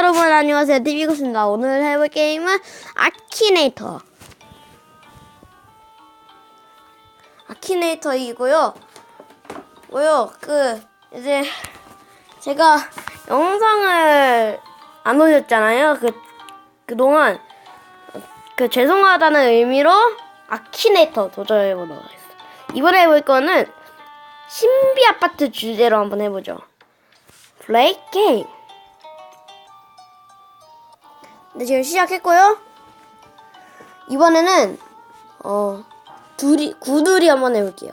여러분 안녕하세요. TV고스입니다. 오늘 해볼 게임은 아키네이터. 아키네이터이고요. 뭐요 그 이제 제가 영상을 안 올렸잖아요. 그 그동안. 그 죄송하다는 의미로 아키네이터 도전해보도록 하겠습니다. 이번에 해볼 거는 신비 아파트 주제로 한번 해보죠. 플레이 게임 네, 지금 시작했고요. 이번에는 어 둘이 구둘이 한번 해볼게요.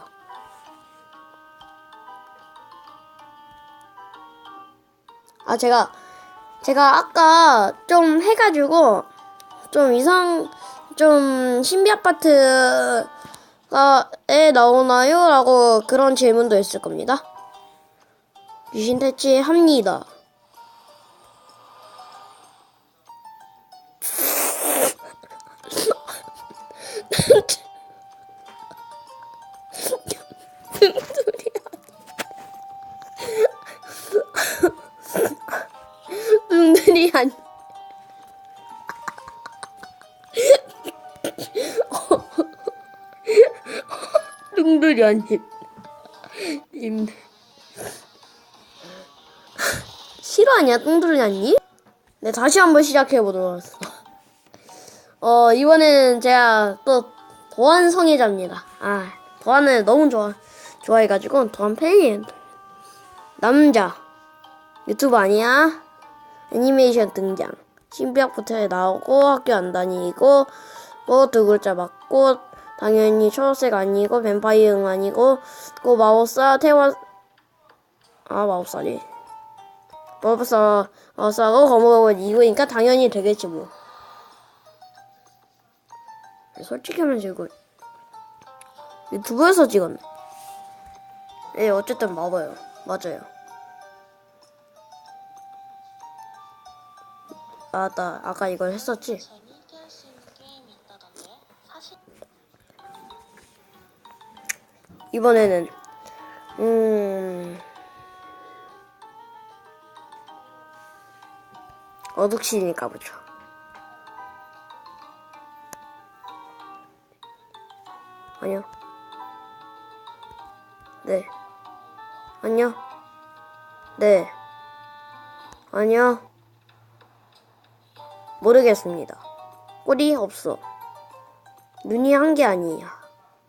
아 제가 제가 아까 좀 해가지고 좀 이상 좀 신비 아파트가에 나오나요?라고 그런 질문도 있을 겁니다. 귀신 퇴치 합니다. 눈들이 안. 눈들이 아님. 님. 싫어하냐, 뚱들이 아니? 네, 다시 한번 시작해 보도록 하겠습니다. 어, 이번에는 제가 또 도안 성애자입니다. 아, 도안을 너무 좋아, 좋아해가지고 도안 팬이에요. 남자. 유튜브 아니야? 애니메이션 등장. 신비학부터에 나오고 학교 안 다니고 뭐두 글자 맞고 당연히 초록색 아니고 뱀파이어 응 아니고 고 마법사 태화 아 마법사리 마법사 마법사고 거목은 이거니까 당연히 되겠지 뭐 솔직히 하면서 이거 유튜브에서 찍었네 네 어쨌든 맞아요 맞아요 아, 나 아까 이걸 했었지? 이번에는 음 어둑신이 가보죠. 아니요. 네. 아니요. 네. 아니요. 모르겠습니다. 꼬리 없어. 눈이 한게 아니야.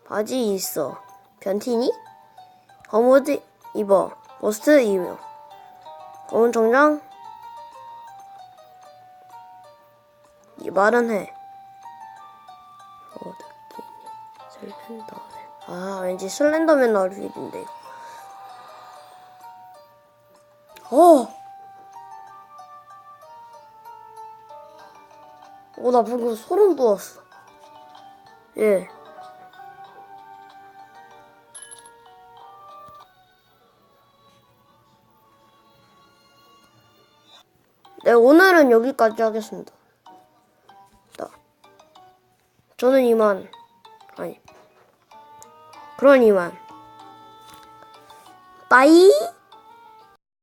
바지 있어. 변티니? 검옷 입어. 버스트 입어. 검은 정장? 이 말은 해. 어, 느낌이. 슬렌더맨. 아, 왠지 슬렌더맨 나올 일인데. 어! 어, 나 방금 소름 돋았어. 예. 네, 오늘은 여기까지 하겠습니다. 나. 저는 이만, 아니. 그런 이만. 빠이!